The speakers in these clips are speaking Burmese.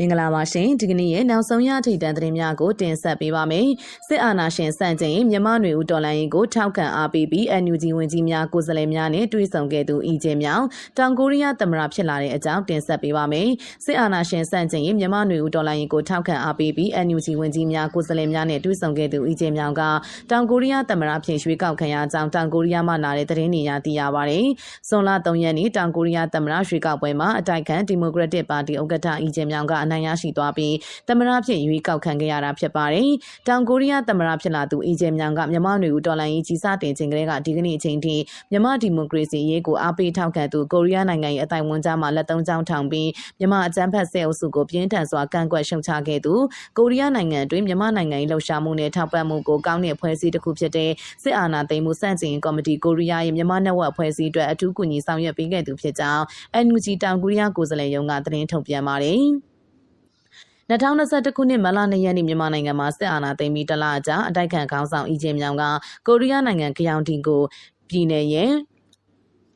မင်္ဂလာပါရှင်ဒီကနေ့ရဲ့နောက်ဆုံးရထိပ်တန်းသတင်းများကိုတင်ဆက်ပေးပါမယ်စစ်အာဏာရှင်စန့်ကျင်မြမနွေဦးတော်လှန်ရေးကိုထောက်ခံအားပေးပြီး NUG ဝန်ကြီးများကိုယ်စားလှယ်များနဲ့တွေ့ဆုံခဲ့သူအီဂျင်မြောင်တောင်ကိုရီးယားသမ္မတဖြစ်လာတဲ့အကြောင်းတင်ဆက်ပေးပါမယ်စစ်အာဏာရှင်စန့်ကျင်မြမနွေဦးတော်လှန်ရေးကိုထောက်ခံအားပေးပြီး NUG ဝန်ကြီးများကိုယ်စားလှယ်များနဲ့တွေ့ဆုံခဲ့သူအီဂျင်မြောင်ကတောင်ကိုရီးယားသမ္မတဖြစ်ရွေးကောက်ခံရကြောင်းတောင်ကိုရီးယားမှလာတဲ့သတင်းတွေရသိရပါတယ်စွန်လ3ရက်နေ့တောင်ကိုရီးယားသမ္မတရွေးကောက်ပွဲမှာအတိုက်ခံဒီမိုကရက်တစ်ပါတီဥက္ကဋ္ဌအီဂျင်မြောင်ကအနိုင်ရရှိသွားပြီးသမ္မတဖြစ်ရွေးကောက်ခံခဲ့ရတာဖြစ်ပါတယ်။တောင်ကိုရီးယားသမ္မတဖြစ်လာသူအီဂျင်မြောင်ကမြန်မာ့နယ်ဦးတော်လိုင်းရေးကြီးစတင်ခြင်းကလေးကဒီကနေ့အချိန်ထိမြန်မာဒီမိုကရေစီရေးကိုအားပေးထောက်ခံသူကိုရီးယားနိုင်ငံရဲ့အတိုင်းဝန်ကြားမှာလက်သုံးချောင်းထောင်ပြီးမြန်မာအကြမ်းဖက်ဆဲအုပ်စုကိုပြင်းထန်စွာကန့်ကွက်ရှုံချခဲ့သူကိုရီးယားနိုင်ငံအတွင်းမြန်မာနိုင်ငံ၏လှုပ်ရှားမှုနဲ့ထောက်ပံ့မှုကိုကောင်းတဲ့ဖွဲ့စည်းတစ်ခုဖြစ်တဲ့စစ်အာဏာသိမ်းမှုစန့်ကျင်ကော်မတီကိုရီးယားရဲ့မြန်မာနယ်ဝက်ဖွဲ့စည်းအတွက်အထူးကူညီဆောင်ရွက်ပေးခဲ့သူဖြစ်ကြောင်း NUG တောင်ကိုရီးယားကိုယ်စားလှယ်ရုံးကသတင်းထုတ်ပြန်ပါတယ်။ 2021ခုနှစ်မလ2ရက်နေ့မြန်မာနိုင်ငံမှာစစ်အာဏာသိမ်းပြီးတလအကြာအတိုက်ခံခေါင်းဆောင်အီဂျင်မြောင်ကကိုရီးယားနိုင်ငံကယောင်တီကိုပြည်နယ်ရဲ့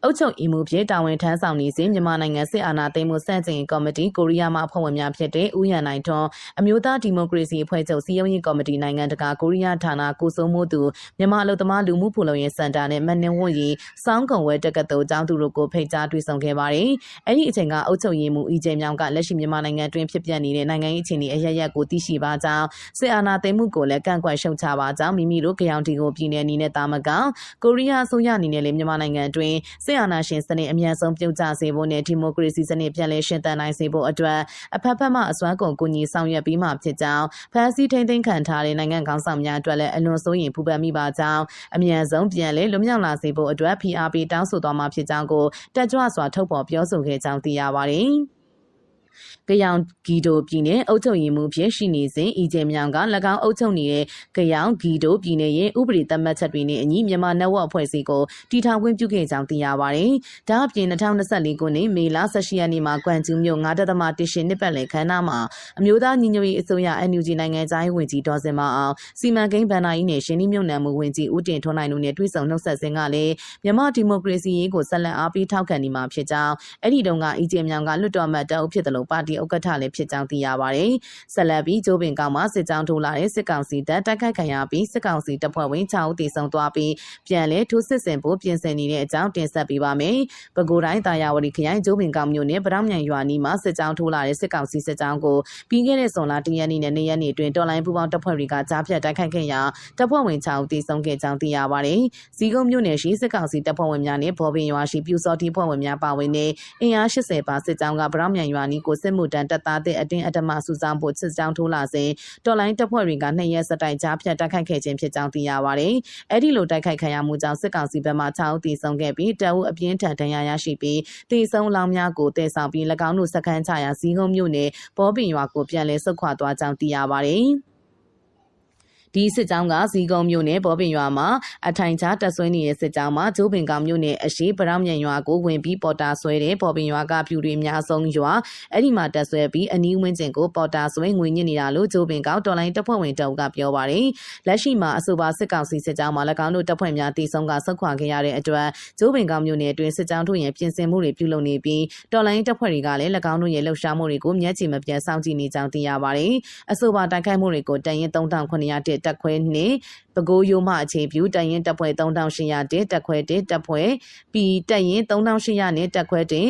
အုပ်ချုပ်ရေးမှူးဖြစ်တာဝန်ထမ်းဆောင်နေစဉ်မြန်မာနိုင်ငံစစ်အာဏာသိမ်းမှုစန့်ကျင်ကော်မတီကိုရီးယားမှအဖွဲ့ဝင်များဖြစ်တဲ့ဦးရန်နိုင်ထွန်းအမျိုးသားဒီမိုကရေစီအဖွဲ့ချုပ်စီယုံရေးကော်မတီနိုင်ငံတကာကိုရီးယားဌာနကိုစိုးမိုးသူမြန်မာအလုပ်သမားလူမှုဖူလုံရေးစင်တာနဲ့မန်နင်ဝွန်ရီစောင်းကုံဝဲတက္ကသိုလ်ကျောင်းသူတို့ကိုဖိတ်ကြားတွေ့ဆုံခဲ့ပါတယ်။အဲ့ဒီအချိန်ကအုပ်ချုပ်ရေးမှူးအီဂျေမြောင်ကလက်ရှိမြန်မာနိုင်ငံတွင်းဖြစ်ပျက်နေတဲ့နိုင်ငံရေးအခြေအနေအရရက်ကိုသိရှိပါကြောင်းစစ်အာဏာသိမ်းမှုကိုလည်းကန့်ကွက်ရှုံချပါကြောင်းမိမိတို့ကြောင်တီကိုပြည်내အနေနဲ့တာမကကိုရီးယားအစိုးရအနေနဲ့လည်းမြန်မာနိုင်ငံတွင်းစစ်အာဏာရှင်စနစ်အမြန်ဆုံးပြုတ်ကျစေဖို့နဲ့ဒီမိုကရေစီစနစ်ပြန်လည်ရှင်သန်နိုင်စေဖို့အတွက်အဖက်ဖက်မှအစွမ်းကုန်ကူညီဆောင်ရွက်ပြီးမှဖြစ်ကြောင်းဖန်စီထိန်သိမ်းခံထားတဲ့နိုင်ငံခေါင်းဆောင်များအတွက်လည်းအလွန်စိုးရိမ်ပူပန်မိပါကြောင်းအမြန်ဆုံးပြန်လည်လွတ်မြောက်လာစေဖို့အတွက် PRP တောင်းဆိုသွားမှာဖြစ်ကြောင်းကိုတက်ကြွစွာထုတ်ဖော်ပြောဆိုခဲ့ကြောင်းသိရပါတယ်။ ကယောင်ဂီဒိုပြည်နယ်အုပ်ချုပ်ရေးမှူးဖြစ်ရှိနေစဉ်အီဂျင်မြောင်က၎င်းအုပ်ချုပ်နေတဲ့ကယောင်ဂီဒိုပြည်နယ်ရဲ့ဥပဒေသတ်မှတ်ချက်တွေနဲ့အညီမြန်မာနယ်ဝက်အဖွဲ့အစည်းကိုတီထောင်ခွင့်ပြုခဲ့ကြောင်းသိရပါတယ်။ဒါအပြင်2024ခုနှစ်မေလ18ရက်နေ့မှာကွမ်ကျူးမြို့9.1ရှင်နှစ်ပတ်လည်ခန်းနာမှာအမျိုးသားညီညွတ်ရေးအစိုးရ NUG နိုင်ငံသားရေးဝန်ကြီးဒေါ်စင်မအောင်စီမံကိန်းဗန်နာကြီးနဲ့ရှင်နှီးမြှုပ်နှံမှုဝန်ကြီးဦးတင်ထွန်းနိုင်တို့နဲ့တွေ့ဆုံနှုတ်ဆက်စဉ်ကလည်းမြန်မာဒီမိုကရေစီရေးကိုဆက်လက်အားပေးထောက်ခံနေမှာဖြစ်ကြောင်းအဲ့ဒီတုန်းကအီဂျင်မြောင်ကလွတ်တော်မှတ်တအုပ်ဖြစ်တယ်လို့ပါတီဥက္ကဋ္ဌလည်းဖြစ်ကြောင်းသိရပါတယ်။ဆက်လက်ပြီးကျိုးပင်ကောင်မှာစစ်ကြောင်းထိုးလာတဲ့စစ်ကောင်စီတပ်တိုက်ခိုက်ခံရပြီးစစ်ကောင်စီတပ်ဖွဲ့ဝင်6ဦးသေဆုံးသွားပြီးပြန်လည်ထိုးစစ်ဆင်ဖို့ပြင်ဆင်နေတဲ့အကြောင်းတင်ဆက်ပေးပါမယ်။ပဲခူးတိုင်းတာယာဝတီခရိုင်ကျိုးပင်ကောင်မြို့နယ်ဗရောင်းမြိုင်ရွာနီးမှာစစ်ကြောင်းထိုးလာတဲ့စစ်ကောင်စီစစ်ကြောင်းကိုပြီးခဲ့တဲ့ဇွန်လ1ရက်နေ့နဲ့2ရက်နေ့အတွင်းတော်လိုင်းပူပေါင်းတပ်ဖွဲ့တွေကကြားဖြတ်တိုက်ခိုက်ခဲ့ရာတပ်ဖွဲ့ဝင်6ဦးသေဆုံးခဲ့ကြောင်းသိရပါတယ်။စီကုန်းမြို့နယ်ရှိစစ်ကောင်စီတပ်ဖွဲ့ဝင်များနဲ့ဘော်ပင်ရွာရှိပြူစောတိဖွဲ့ဝင်များပါဝင်တဲ့အင်အား80ပါစစ်ကြောင်းကဗရောင်းမြိုင်ရွာနီးကိုစစ်မှုတန်းတပ်သားတဲ့အတင်းအဓမ္မစုဆောင်ဖို့စစ်ကြောင်းထိုးလာစဉ်တော်လိုင်းတပ်ဖွဲ့တွေကနှစ်ရက်စတိုင်ကြားဖြတ်တိုက်ခိုက်ခဲ့ခြင်းဖြစ်ကြောင်းသိရပါတယ်။အဲ့ဒီလိုတိုက်ခိုက်ခံရမှုကြောင့်စစ်ကောင်စီဘက်မှ6ဦးသေဆုံးခဲ့ပြီးတအုပ်အပြင်းထန်ဒဏ်ရာရရှိပြီးသေဆုံးလောင်းများကိုတည်ဆောင်ပြီး၎င်းတို့စခန်းချရာဇီးကုန်းမြို့နယ်ဘောပင်ရွာကိုပြန်လည်ဆုတ်ခွာသွားကြောင်းသိရပါတယ်။ ဒီစစ်ကြောင်းကဇီကုံမြို့နယ်ဘောပင်ရွာမှာအထိုင်ချတပ်ဆွဲနေတဲ့စစ်ကြောင်းမှာကျိုးပင်ကောင်မြို့နယ်အရှိပရောင်းမြန်ရွာကိုဝင်ပြီးပေါ်တာဆွဲတဲ့ဘောပင်ရွာကပြူတွေအများဆုံးရွာအဲ့ဒီမှာတပ်ဆွဲပြီးအနီးဝန်းကျင်ကိုပေါ်တာဆွဲငွေညစ်နေတာလို့ကျိုးပင်ကောင်တော်လိုင်းတပ်ဖွဲ့ဝင်တအုပ်ကပြောပါတယ်လက်ရှိမှာအဆိုပါစစ်ကောင်စီစစ်ကြောင်းမှာ၎င်းတို့တပ်ဖွဲ့များတည်ဆုံကဆုတ်ခွာခဲ့ရတဲ့အတွက်ကျိုးပင်ကောင်မြို့နယ်အတွင်းစစ်ကြောင်းတို့ရဲ့ပြင်ဆင်မှုတွေပြုလုပ်နေပြီးတော်လိုင်းတပ်ဖွဲ့တွေကလည်း၎င်းတို့ရဲ့လှုပ်ရှားမှုတွေကိုမျက်ခြေမပြတ်စောင့်ကြည့်နေကြောင်းသိရပါတယ်အဆိုပါတိုက်ခိုက်မှုတွေကိုတန်ရင်3900တက်ခွဲနှင့်ပဲခူးရိုးမှအခြေပြုတရင်တပ်ဖွဲ့3800တက်တက်ခွဲတက်တပ်ဖွဲ့ပြီးတရင်3800နဲ့တက်ခွဲတင်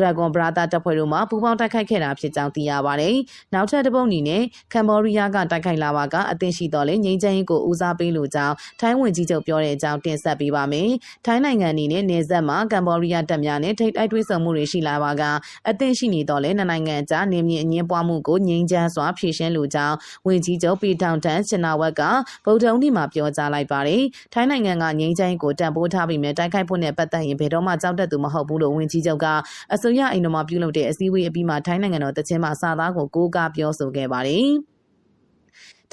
Dragon Brother တပ်ဖွဲ့တို့မှပူးပေါင်းတိုက်ခိုက်ခဲ့တာဖြစ်ကြောင်းသိရပါတယ်။နောက်ထပ်တစ်ပုတ်အနေနဲ့ကမ်ဘောဒီးယားကတိုက်ခိုက်လာပါကအသင့်ရှိတော်လဲငြိမ်းချမ်းရေးကိုဦးစားပေးလိုကြောင်းထိုင်းဝင်ကြီးချုပ်ပြောတဲ့အကြောင်းတင်ဆက်ပေးပါမယ်။ထိုင်းနိုင်ငံအနေနဲ့နေဆက်မှာကမ်ဘောဒီးယားတပ်များနဲ့ထိပ်တိုက်တွေ့ဆုံမှုတွေရှိလာပါကအသင့်ရှိနေတော်လဲနှစ်နိုင်ငံကြားနေမြင့်အငင်းပွားမှုကိုငြိမ်းချမ်းစွာဖြေရှင်းလိုကြောင်းဝင်ကြီးချုပ်ပီထောင်တန်ချနာဝက်ကဗုဒ္ဓဦးနေ့မှာပြောကြားလိုက်ပါတယ်။ထိုင်းနိုင်ငံကငြိမ်းချမ်းရေးကိုတံပိုးထားပြီးမြဲတိုက်ခိုက်ဖို့နဲ့ပတ်သက်ရင်ဘယ်တော့မှကြောက်တတ်သူမဟုတ်ဘူးလို့ဝင်ကြီးချုပ်ကအစိုးရအိမ်တော်မှာပြုလုပ်တဲ့အစည်းအဝေးအပြီးမှာထိုင်းနိုင်ငံတော်တချင်းမှစာသားကိုကိုးကားပြောဆိုခဲ့ပါတယ်။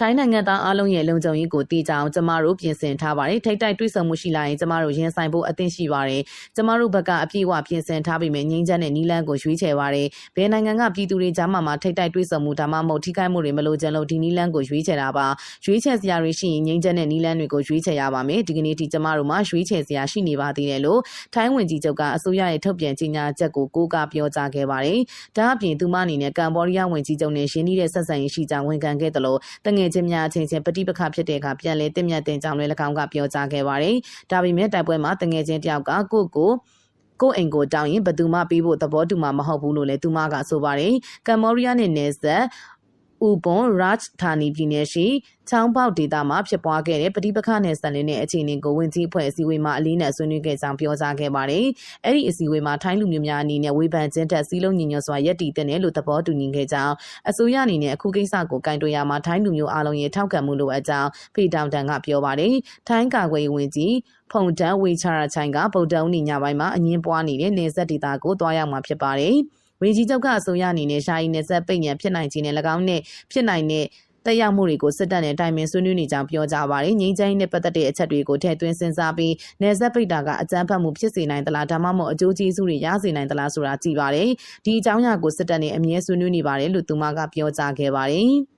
ထိုင်းနိုင်ငံသားအားလုံးရဲ့လုံခြုံရေးကိုတည်ကြအောင်ကျမတို့ပြင်ဆင်ထားပါတယ်ထိတ်တိုက်တွေးဆုံမှုရှိလာရင်ကျမတို့ရင်ဆိုင်ဖို့အသင့်ရှိပါတယ်ကျမတို့ဘက်ကအပြည့်အဝပြင်ဆင်ထားပြီးမြငင်းချက်နဲ့နီလန်းကိုရွေးချယ်ပါတယ်ဘယ်နိုင်ငံကပြည်သူတွေကြားမှာမှထိတ်တိုက်တွေးဆုံမှုဒါမှမဟုတ်ထိခိုက်မှုတွေမလိုချင်လို့ဒီနီလန်းကိုရွေးချယ်တာပါရွေးချယ်စရာတွေရှိရင်ငင်းချက်နဲ့နီလန်းတွေကိုရွေးချယ်ရပါမယ်ဒီကနေ့ဒီကျမတို့မှာရွေးချယ်စရာရှိနေပါသေးတယ်လို့ထိုင်းဝင်ကြီးချုပ်ကအစိုးရရဲ့ထုတ်ပြန်ကြေညာချက်ကိုကိုးကားပြောကြားခဲ့ပါတယ်ဒါအပြင်သူမအနေနဲ့ကမ်ဘောဒီးယားဝင်ကြီးချုပ်နဲ့ရင်းနှီးတဲ့ဆက်ဆံရေးရှိကြောင်းဝန်ခံခဲ့တယ်လို့တငယ်ချင်းများအချင်းချင်းပဋိပက္ခဖြစ်တဲ့အခါပြန်လည်တင့်မြတ်တင်ကြောင်းလည်း၎င်းကပြောကြားခဲ့ပါတယ်ဒါပေမဲ့တိုက်ပွဲမှာတငယ်ချင်းတယောက်ကကိုယ့်ကိုကိုအိမ်ကိုတောင်းရင်ဘယ်သူမှပြီးဖို့သဘောတူမှာမဟုတ်ဘူးလို့လည်းသူမကဆိုပါတယ်ကမ်ဘောဒီးယားနဲ့နယ်စပ် ဥပွန်ရတ်ဌာနီပြည်နယ်ရှိချောင်းပေါက်ဒေသမှာဖြစ်ပွားခဲ့တဲ့ပဋိပက္ခနဲ့ဆက်လင်းတဲ့အခြေအနေကိုဝင်ကြီးဖွဲ့အစည်းအဝေးမှာအလေးနဲ့ဆွေးနွေးခဲ့ကြောင်းပြောကြားခဲ့ပါတယ်။အဲ့ဒီအစည်းအဝေးမှာထိုင်းလူမျိုးများအနေနဲ့ဝေဖန်ခြင်းတက်စီးလုံးညီညွတ်စွာယက်တီတဲ့လို့သဘောတူညီခဲ့ကြောင်းအစိုးရအနေနဲ့အခုကိစ္စကိုကင်တွယ်ရမှာထိုင်းလူမျိုးအလုံးရဲ့ထောက်ခံမှုလိုအပ်ကြောင်းဖေတောင်တန်ကပြောပါတယ်။ထိုင်းကာကွယ်ရေးဝန်ကြီးဖုန်တန်ဝေချရာချိုင်ကဗုဒ္ဓဦးညညပိုင်းမှာအငင်းပွားနေတဲ့နေဆက်ဒေတာကိုတွားရောက်မှာဖြစ်ပါတယ်။ ဝေကြီးချုပ်ကအစိုးရအနေနဲ့ရှားရီနယ်ဆက်ပိတ်ညံဖြစ်နိုင်ခြင်းနဲ့၎င်းနဲ့ဖြစ်နိုင်တဲ့တက်ရောက်မှုတွေကိုစစ်တပ်နဲ့တိုင်ပင်ဆွေးနွေးနေကြောင်းပြောကြပါတယ်။ငြိမ်းချမ်းရေးနဲ့ပတ်သက်တဲ့အချက်တွေကိုထည့်သွင်းစဉ်းစားပြီးနယ်စပ်ပိတ်တာကအကြမ်းဖက်မှုဖြစ်စေနိုင်သလားဒါမှမဟုတ်အကျိုးကျေးဇူးတွေရစေနိုင်သလားဆိုတာကြည့်ပါတယ်။ဒီအကြောင်းအရာကိုစစ်တပ်နဲ့အမြဲဆွေးနွေးနေပါတယ်လို့သူမကပြောကြားခဲ့ပါတယ်။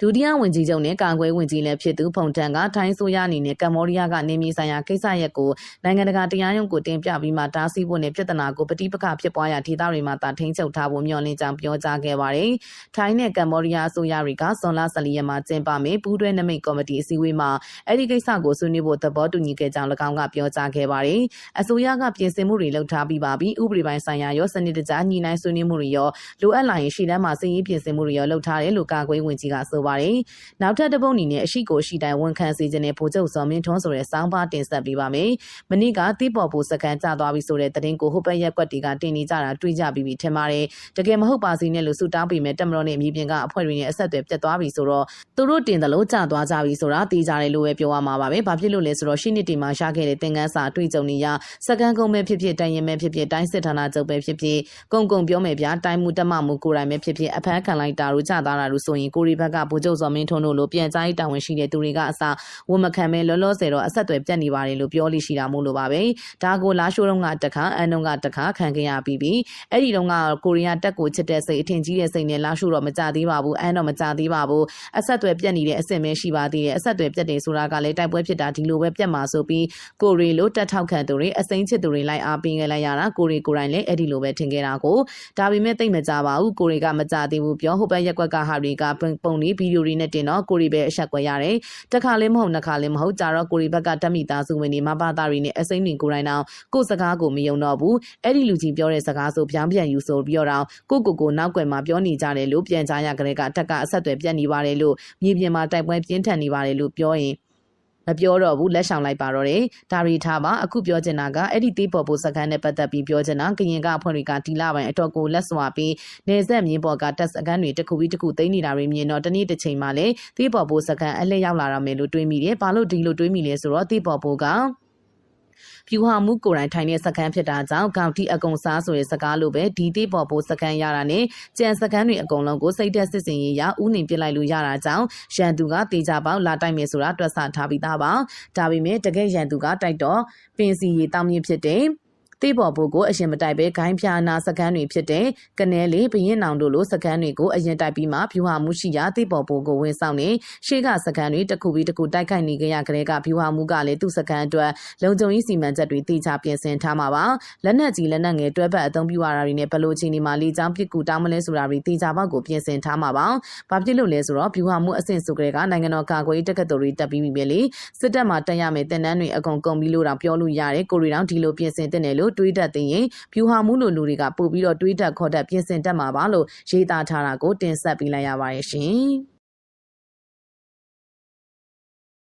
ဒုတိယဝန်ကြီးချုပ်နဲ့ကာကွယ်ဝန်ကြီးလည်းဖြစ်သူဖုန်တန်ကထိုင်းဆိုရအနေနဲ့ကမ္ဘောဒီးယားကနေမြေဆိုင်ရာကိစ္စရပ်ကိုနိုင်ငံတကာတရားရုံးကိုတင်ပြပြီးမှတားဆီးဖို့နဲ့ပြဿနာကိုပဋိပက္ခဖြစ်ပွားရာဒေသတွေမှာတာထိန်းချုပ်ထားဖို့မျှော်လင့်ကြောင်းပြောကြားခဲ့ပါတယ်။ထိုင်းနဲ့ကမ္ဘောဒီးယားအစိုးရတွေကဇွန်လ14ရက်မှာကျင်းပမယ်ပူးတွဲနမိတ်ကော်မတီအစည်းအဝေးမှာအဲ့ဒီကိစ္စကိုဆွေးနွေးဖို့သဘောတူညီခဲ့ကြောင်း၎င်းကပြောကြားခဲ့ပါတယ်။အစိုးရကပြင်ဆင်မှုတွေလုပ်ထားပြီးပါပြီ။ဥပဒေပိုင်းဆိုင်ရာရောစနစ်တကျညှိနှိုင်းဆွေးနွေးမှုတွေရောလိုအပ်လာရင်ရှေ့တန်းမှာစည်ရေးပြင်ဆင်မှုတွေရောလုပ်ထားတယ်လို့ကာကွယ်ဝင်ကြီးကဆိုပါတယ်။နောက်ထပ်တစ်ပုတ်အနေနဲ့အရှိကိုရှိတိုင်းဝန်ခံစီခြင်းနဲ့ဗိုလ်ချုပ်စော်မင်းထွန်းဆိုတဲ့စောင်းပါတင်ဆက်ပေးပါမယ်။မနေ့ကတိပေါ်ဖို့စကန်ကျသွားပြီဆိုတဲ့သတင်းကိုဟိုဘက်ရက်ကွက်တွေကတင်နေကြတာတွေးကြပြီးပြီထင်ပါတယ်။တကယ်မဟုတ်ပါစီနဲ့လို့ဆူတောင်းပေးမယ်တက်မတော်နဲ့မြေပြင်ကအဖွဲ့တွေနဲ့အဆက်အသွယ်ပြတ်သွားပြီဆိုတော့သူတို့တင်တယ်လို့ကျသွားကြပြီဆိုတာသိကြတယ်လို့ပဲပြောရမှာပါပဲ။ဘာဖြစ်လို့လဲဆိုတော့ရှင်းနှစ်တီမှာရှာခဲ့တဲ့သင်ကန်းစာအတွေ့အကြုံတွေရစကန်ကုန်းပဲဖြစ်ဖြစ်တိုင်ရင်ပဲဖြစ်ဖြစ်တိုင်းစစ်ဌာနချုပ်ပဲဖြစ်ဖြစ်ကုံကုံပြောမယ်ဗျာတိုင်းမှုတက်မှမှုကိုယ်တိုင်ပဲဖြစ်ဖြစ်အဖမ်းခံလိုက်တာတို့ကျသွားတာတို့ဆိုရင်ကိုရီဘက်ကဗိုလ်ချုပ်စော်မင်းထွန်းတို့လိုပြန်ကြားရေးတာဝန်ရှိတဲ့သူတွေကအစဝန်မခံပဲလောလောဆယ်တော့အဆက်အသွယ်ပြတ်နေပါတယ်လို့ပြောလို့ရှိတာမို့လို့ပါပဲဒါကိုလာရှိုးတုန်းကတခါအန်တုန်းကတခါခံခဲ့ရပြီးပြီအဲ့ဒီတုန်းကကိုရီးယားတက်ကိုချစ်တဲ့စိတ်အထင်ကြီးတဲ့စိတ်နဲ့လာရှိုးတော့မကြသေးပါဘူးအန်တော့မကြသေးပါဘူးအဆက်အသွယ်ပြတ်နေတဲ့အဆင့်ပဲရှိပါသေးတယ်အဆက်အသွယ်ပြတ်တယ်ဆိုတာကလည်းတိုက်ပွဲဖြစ်တာဒီလိုပဲပြတ်မှာဆိုပြီးကိုရီလိုတက်ထောက်ခံသူတွေအစိမ့်ချစ်သူတွေလိုက်အားပေးခဲ့လိုက်ရတာကိုရီကိုယ်တိုင်လည်းအဲ့ဒီလိုပဲထင်ခဲ့တာကိုဒါပေမဲ့သိမကြပါဘူးကိုရီကမကြသေးဘူးပြောဟိုဘက်ရက်ကွက်ကဟာတွေကပုံတွေဗီဒီယိုတွေနဲ့တင်တော့ကိုရီပဲအဆက်ကွက်ရတယ်တခါလေးမဟုတ်နှစ်ခါလေးမဟုတ်ကြတော့ကိုရီဘက်ကတက်မိသားစုဝင်တွေမဘာသားတွေနဲ့အစိမ့်တွေကိုယ်တိုင်တော့ကိုစကားကိုမယုံတော့ဘူးအဲ့ဒီလူကြီးပြောတဲ့စကားဆိုပြောင်းပြန်ယူဆိုပြီးတော့ကိုကိုကိုနောက်ွယ်မှာပြောနေကြတယ်လို့ပြန်ကြားရကြတဲ့ကအထက်ကအဆက်အသွယ်ပြတ်နေပါတယ်လို့မြေပြင်မှာတိုက်ပွဲပြင်းထန်နေပါတယ်လို့ပြောရင် မပြောတော့ဘူးလက်ဆောင်လိုက်ပါတော့တယ်ဒါရီထားပါအခုပြောချင်တာကအဲ့ဒီသေးပေါ်ဖို့စကန်နဲ့ပတ်သက်ပြီးပြောချင်တာကရင်ကအဖွဲ့တွေကဒီလပိုင်းအတော့ကိုလက်စွာပြီးနေဆက်မြင်းပေါ်ကတက်စကန်တွေတစ်ခုပြီးတစ်ခုသိမ်းနေတာတွေမြင်တော့တနေ့တစ်ချိန်မှလည်းသေးပေါ်ဖို့စကန်အလဲရောက်လာတော့မယ်လို့တွေးမိတယ်ဘာလို့ဒီလိုတွေးမိလဲဆိုတော့သေးပေါ်ဖို့က ဖြူဟာမှုကိုယ်တိုင်ထိုင်တဲ့စကန်ဖြစ်တာကြောင့်ကောက်တီအကုံစားဆိုတဲ့စကားလိုပဲဒီတိပေါ်ပိုစကန်ရတာနဲ့ကြံစကန်တွေအကုန်လုံးကိုစိတ်သက်စစ်စင်ရေးရဥနေပြစ်လိုက်လို့ရတာကြောင့်ရန်သူကတေချာပေါက်လာတိုက်မယ်ဆိုတာတွက်ဆထားပြီးသားပါဒါပေမဲ့တကယ်ရန်သူကတိုက်တော့ပင်စီရီတောင်းမြင့်ဖြစ်တဲ့ တေးပေါ်ဘိုးကိုအရင်မတိုက်ပဲဂိုင်းဖြာနာစကန်တွေဖြစ်တဲ့ကနဲလေးဘရင်နောင်တို့လိုစကန်တွေကိုအရင်တိုက်ပြီးမှဖြူဟာမှုရှိရာတေးပေါ်ဘိုးကိုဝင်ဆောင်နေရှေ့ကစကန်တွေတစ်ခုပြီးတစ်ခုတိုက်ခိုက်နေကြရတဲ့ကဖြူဟာမှုကလည်းသူ့စကန်အတွက်လုံခြုံရေးစီမံချက်တွေတေချာပြင်ဆင်ထားမှာပါလက်နက်ကြီးလက်နက်ငယ်တွဲပတ်အသုံးပြုရတာတွေနဲ့ဘလို့ချင်းဒီမှာလေးချောင်းပစ်ကူတောင်းမလဲဆိုတာတွေတေချာပေါက်ကိုပြင်ဆင်ထားမှာပါဘာဖြစ်လို့လဲဆိုတော့ဖြူဟာမှုအဆင့်ဆိုကြတဲ့ကနိုင်ငံတော်ကာကွယ်ရေးတက္ကသိုလ်တွေတက်ပြီးပြီလေစစ်တပ်မှာတက်ရမယ်တင်နန်းတွေအကုန်ကုန်ပြီးလို့တော့ပြောလို့ရတယ်ကိုရီတောင်ဒီလိုပြင်ဆင်တဲ့တယ်လို့တွေးတတ်သိရင်ဖြူဟာမှုလိုလူတွေကပို့ပြီးတော့တွေးတက်ခေါ်တက်ပြင်ဆင်တတ်မှာပါလို့ရေးသားထားတာကိုတင်ဆက်ပေးလိုက်ရပါတယ်ရှင်။